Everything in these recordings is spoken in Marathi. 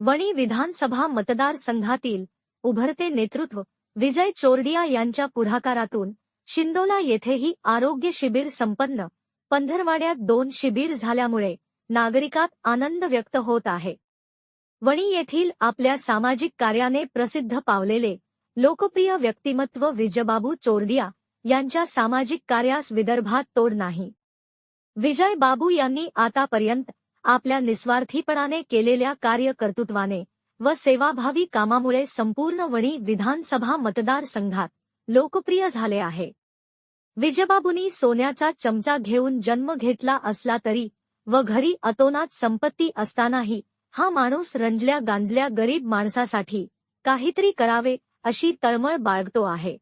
वणी विधानसभा मतदारसंघातील उभरते नेतृत्व विजय चोरडिया यांच्या पुढाकारातून शिंदोला येथेही आरोग्य शिबिर संपन्न. पंधरवाड्यात दोन शिबिर झाल्यामुळे नागरिकात आनंद व्यक्त होत आहे. वणी येथील आपल्या सामाजिक कार्याने प्रसिद्ध पावलेले लोकप्रिय व्यक्तिमत्व विजयबाबू चोरडिया यांच्या सामाजिक कार्यास विदर्भात तोड नाही. विजय बाबू यांनी आतापर्यंत आपल्या निस्वार्थीपणाने केलेल्या कार्यकर्तृत्वाने व सेवाभावी कामामुळे संपूर्ण वणी विधानसभा मतदारसंघात लोकप्रिय झाले आहे. विजयबाबूंनी सोन्याचा चमचा घेऊन जन्म घेतला असला तरी व घरी अतोनात संपत्ती असतानाही हा माणूस रंजल्या गांजल्या गरीब माणसासाठी काहीतरी करावे अशी तळमळ बाळगतो आहे.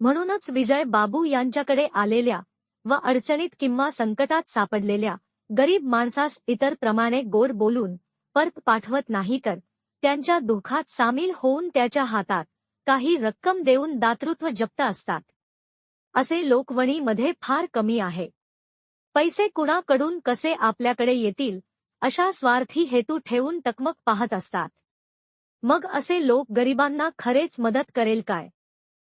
म्हणूनच विजय बाबू यांच्याकडे आलेल्या व अडचणीत किंवा संकटात सापडलेल्या गरीब माणसास इतर प्रमाणे गोड बोलून परत पाठवत नाही तर त्यांच्या दुःखात सामील होऊन त्याच्या हातात काही रक्कम देऊन दातृत्व जप्त असतात. असे लोकवणीमध्ये फार कमी आहे. पैसे कुणाकडून कसे आपल्याकडे येतील अशा स्वार्थी हेतू ठेवून टकमक पाहत असतात. मग असे लोक गरिबांना खरेच मदत करेल काय?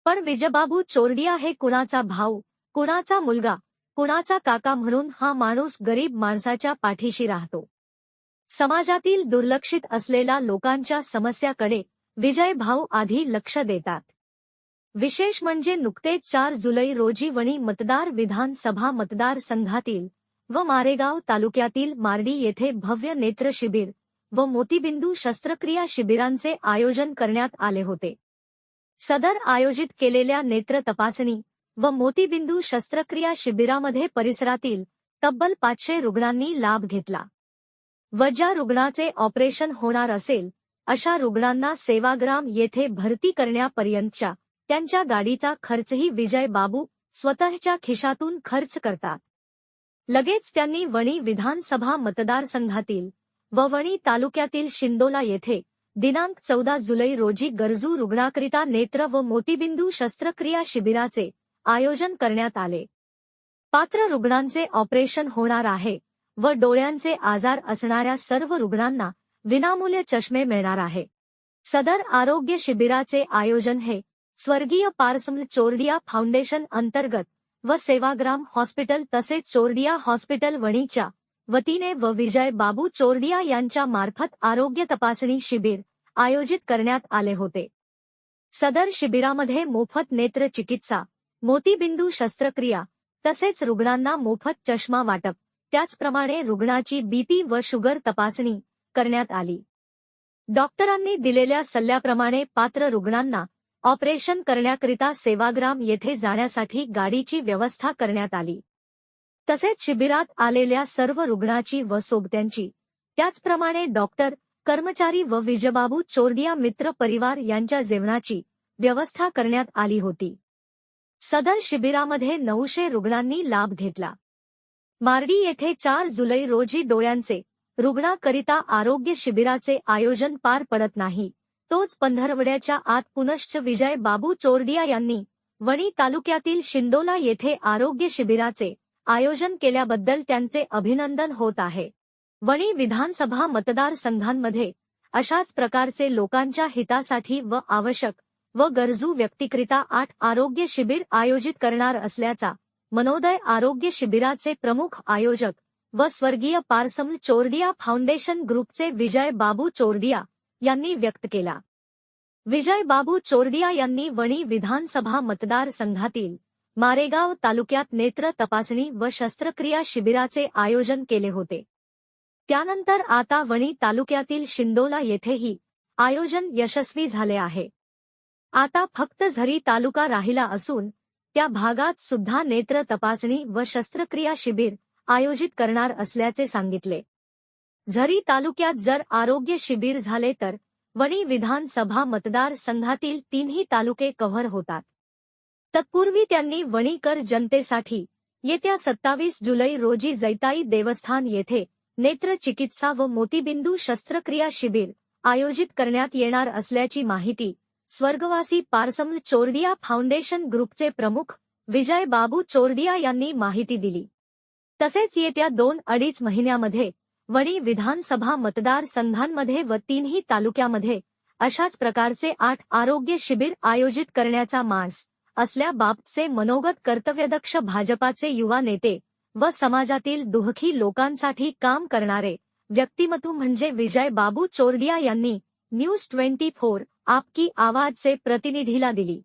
पण विजयबाबू चोरडिया हे कुणाचा भाऊ कुणाचा मुलगा कुणाचा काका म्हणून हा माणूस गरीब माणसाच्या पाठीशी राहतो. समाजातील दुर्लक्षित असलेल्या लोकांच्या समस्याकडे विजय भाऊ आधी लक्ष देतात. विशेष म्हणजे नुकतेच चार जुलै रोजी वणी मतदार विधानसभा मतदारसंघातील व मारेगाव तालुक्यातील मार्डी येथे भव्य नेत्र शिबिर व मोतीबिंदू शस्त्रक्रिया शिबिरांचे आयोजन करण्यात आले होते. सदर आयोजित केलेल्या नेत्र तपासणी व मोतीबिंदू शस्त्रक्रिया शिबिरामध्ये परिसरातील तब्बल पाचशे रुग्णांनी लाभ घेतला. व ज्या रुग्णाचे ऑपरेशन होणार असेल अशा रुग्णांना सेवाग्राम येथे भरती करण्यापर्यंतच्या त्यांच्या गाडीचा खर्चही विजय बाबू स्वतःच्या खिशातून खर्च करतात. लगेच त्यांनी वणी विधानसभा मतदारसंघातील व वणी तालुक्यातील शिंदोला येथे दिनांक चौदा जुलै रोजी गरजू रुग्णाकरिता नेत्र व मोतीबिंदू शस्त्रक्रिया शिबिराचे आयोजन करण्यात आले. पात्र रुग्णांचे ऑपरेशन होणार आहे व डोळ्यांचे आजार असणाऱ्या सर्व रुग्णांना विनामूल्य चष्मे मिळणार आहे. सदर आरोग्य शिबिराचे आयोजन हे स्वर्गीय पारसमल चोरडिया फाउंडेशन अंतर्गत व सेवाग्राम हॉस्पिटल तसेच चोरडिया हॉस्पिटल वणीच्या वतीने व विजय बाबू चोरडिया यांच्या मार्फत आरोग्य तपासणी शिबिर आयोजित करण्यात आले होते. सदर शिबिरामध्ये मोफत नेत्र चिकित्सा मोतीबिंदू शस्त्रक्रिया तसेच रुग्णांना मोफत चष्मा वाटप. त्याचप्रमाणे रुग्णाची बीपी व शुगर तपासणी करण्यात आली. डॉक्टरांनी दिलेल्या सल्ल्याप्रमाणे पात्र रुग्णांना ऑपरेशन करण्याकरिता सेवाग्राम येथे जाण्यासाठी गाडीची व्यवस्था करण्यात आली. तसेच शिबिरात आलेल्या सर्व रुग्णाची व सोबत्यांची त्याचप्रमाणे डॉक्टर कर्मचारी व विजबाबू चोरडिया मित्र परिवार यांच्या जेवणाची व्यवस्था करण्यात आली होती. सदर शिबिरामध्ये नऊशे रुग्णांनी लाभ घेतला. मार्डी येथे चार जुलै रोजी डोळ्यांचे रुग्णाकरिता आरोग्य शिबिराचे आयोजन पार पडत नाही. तोच पंधरवड्याच्या आत पुनश्च विजय बाबू चोरडिया यांनी वणी तालुक्यातील शिंदोला येथे आरोग्य शिबिराचे आयोजन केल्याबद्दल त्यांचे अभिनंदन होत आहे. वणी विधानसभा मतदारसंघांमध्ये अशाच प्रकारचे लोकांच्या हितासाठी व आवश्यक व गरजू व्यक्तिकरिता आठ आरोग्य शिबिर आयोजित करणार असल्याचा मनोदय आरोग्य शिबिराचे प्रमुख आयोजक व स्वर्गीय पारसम चोरडिया फाउंडेशन ग्रुपचे विजय बाबू चोरडिया यांनी व्यक्त केला. विजय बाबू चोरडिया यांनी वणी विधानसभा मतदारसंघातील मारेगाव तालुक्यात नेत्र तपासणी व शस्त्रक्रिया शिबिराचे आयोजन केले होते. त्यानंतर आता वणी तालुक्यातील शिंदोला येथेही आयोजन यशस्वी झाले आहे. आता फक्त झरी तालुका राहिला असून त्या भागात सुद्धा नेत्र तपासणी व शस्त्रक्रिया शिबिर आयोजित करणार असल्याचे सांगितले. झरी तालुक्यात जर आरोग्य शिबिर झाले तर वणी विधानसभा मतदारसंघातील तीनही तालुके कव्हर होतात. तत्पूर्वी त्यांनी वणीकर जनतेसाठी येत्या सत्तावीस जुलै रोजी जैताई देवस्थान येथे नेत्र चिकित्सा व मोतीबिंदू शस्त्रक्रिया शिबिर आयोजित करण्यात येणार असल्याची माहिती स्वर्गवासी पारसम चोरडिया फाउंडेशन ग्रुपचे प्रमुख विजय बाबू चोरडिया यांनी माहिती दिली. तसेच येत्या दोन अडीच महिन्यामध्ये वणी विधानसभा मतदारसंघांमध्ये व तीनही तालुक्यामध्ये अशाच प्रकारचे आठ आरोग्य शिबिर आयोजित करण्याचा मानस असल्याबाबतचे मनोगत कर्तव्यदक्ष भाजपाचे युवा नेते व समाजातील दुःखी लोकांसाठी काम करणारे व्यक्तिमत्व म्हणजे विजय बाबू चोरडिया यांनी न्यूज ट्वेंटी फोर आपकी आवाजचे प्रतिनिधीला दिली.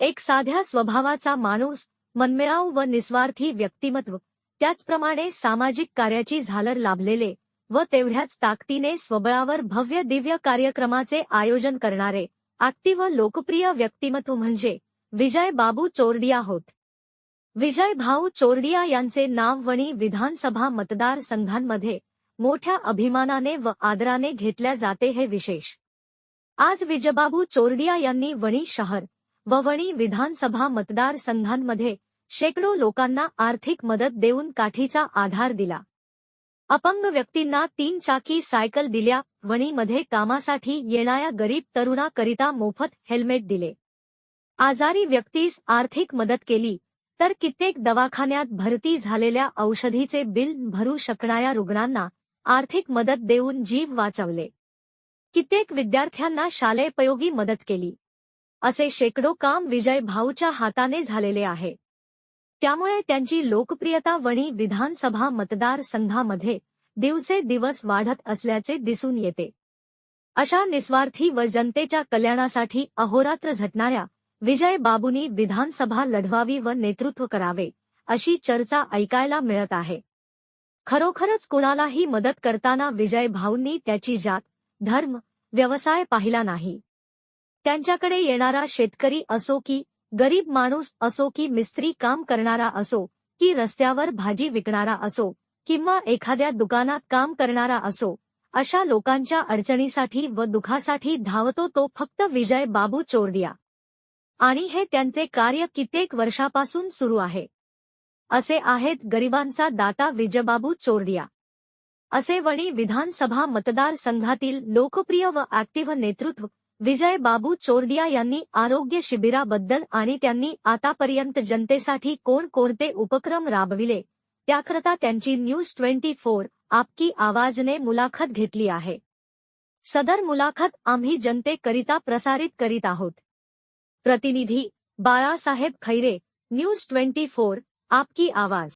एक साध्या स्वभावाचा माणूस मनमिळाऊ व निस्वार्थी व्यक्तिमत्व त्याचप्रमाणे सामाजिक कार्याची झालर लाभलेले व तेवढ्याच ताकदीने स्वबळावर भव्य दिव्य कार्यक्रमाचे आयोजन करणारे ऍक्टिव्ह लोकप्रिय व्यक्तिमत्व म्हणजे विजय बाबू चोरडिया होत. विजय भाऊ चोरडिया यांचे नाव वणी विधानसभा मतदारसंघांमध्ये मोठ्या अभिमानाने व आदराने घेतल्या जाते हे विशेष. आज विजयबाबू चोरडिया यांनी वणी शहर व वणी विधानसभा मतदारसंघांमध्ये शेकडो लोकांना आर्थिक मदत देऊन काठीचा आधार दिला. अपंग व्यक्तींना तीन चाकी सायकल दिल्या वणीमध्ये कामासाठी येणाऱ्या गरीब तरुणाकरिता मोफत हेल्मेट दिले. आजारी व्यक्तीस आर्थिक मदत केली तर कित्येक दवाखान्यात भरती झालेल्या औषधीचे बिल भरू शकणाऱ्या रुग्णांना आर्थिक मदत देऊन जीव वाचवले. कित्येक विद्यार्थ्यांना शालेयपयोगी मदत केली. असे शेकडो काम विजय भाऊच्या हाताने झालेले आहे. त्यामुळे त्यांची लोकप्रियता वणी विधानसभा मतदारसंघामध्ये दिवसेदिवस वाढत असल्याचे दिसून येते. अशा निस्वार्थी व जनतेच्या कल्याणासाठी अहोरात्र झटणाऱ्या विजय बाबूंनी विधानसभा लढवावी व नेतृत्व करावे अशी चर्चा ऐकायला मिळत आहे. खरोखरच कुणालाही मदत करताना विजय भाऊंनी त्याची जात धर्म व्यवसाय पाहिला नाही. त्यांच्याकडे येणारा शेतकरी असो की गरीब माणूस असो की मिस्त्री काम करणारा असो की रस्त्यावर भाजी विकणारा असो किंवा एखाद्या दुकानात काम करणारा असो अशा लोकांच्या अडचणीसाठी व दुखासाठी धावतो तो फक्त विजय बाबू चोरडिया. आणि हे त्यांचे कार्य कित्येक वर्षापासून सुरू आहे. असे आहेत गरिबांचा दाता विजयबाबू चोरडिया. असे वणी विधानसभा मतदारसंघातील लोकप्रिय व ऍक्टिव्ह नेतृत्व विजय बाबू चोरडिया यांनी आरोग्य शिबिराबद्दल आणि त्यांनी आतापर्यंत जनतेसाठी कोणकोणते उपक्रम राबविले त्याकरता त्यांची न्यूज ट्वेंटी फोर आपकी आवाजने मुलाखत घेतली आहे. सदर मुलाखत आम्ही जनतेकरिता प्रसारित करीत आहोत. प्रतिनिधी Balasaheb Khaire news twenty four आपकी आवाज.